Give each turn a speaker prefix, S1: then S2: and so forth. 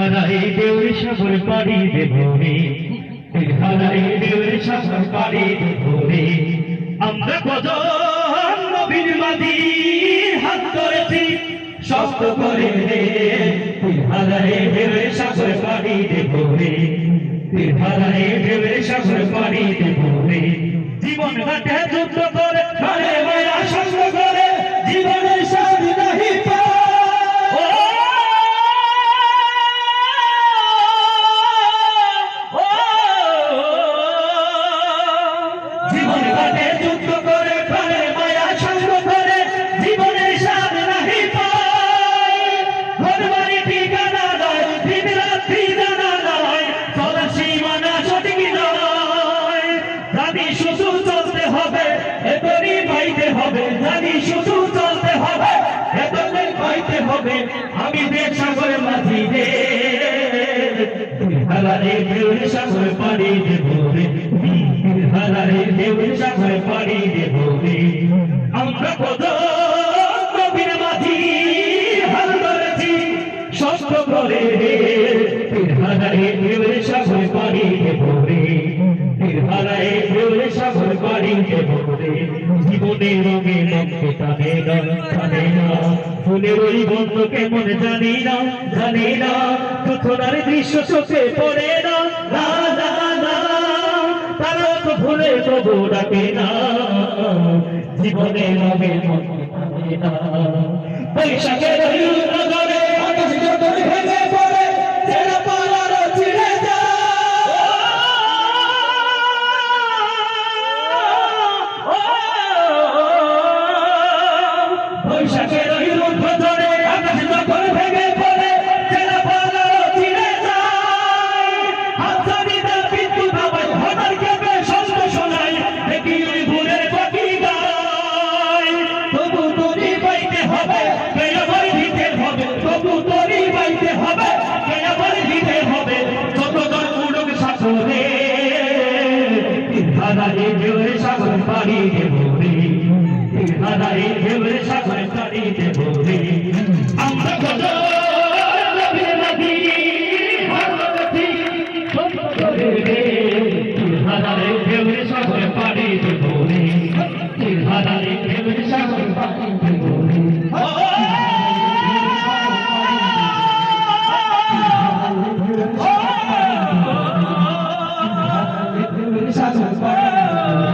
S1: হারাই দেউর সাগর পাড়ি দেব রে। হারাই দেউর সাগর পাড়ি দেব রে। আমরা কজন নবীর মাঝি হাত ধরেছি, শক্ত করে। রে হারাই দেউর সাগর পাড়ি দেব রে। হারাই দেউর সাগর পাড়ি দেব রে। জীবন ঘাটে হবে আমি দেশ সাগরে মাঝি রে হারারে দেউরে সাগরে পাড়ি দেব রে। হারারে দেউরে সাগরে পাড়ি দেব রে। আমরা কত নবীর মাঝি, হাল ধরেছি ষষ্ঠ করে হারারে দেউরে সাগরে পাড়ি দেব রে হারারে দেউরে সাগরে পাড়ি দেব রে জীবনের রঙে রঙে টানে না ফুলের ওই গন্ধ কেমন জানি না জানি না। তুথনার দৃশ্য চোখে পড়ে না। না না না তারা তো ভুলে তবু ডাকে না। জীবনের রঙে রঙে টানে বৈশাখের সাগর পাড়ি দেব রে নির্ধারারে প্রেমের সাগর পাড়ি দেব রে সাগর পাড়ি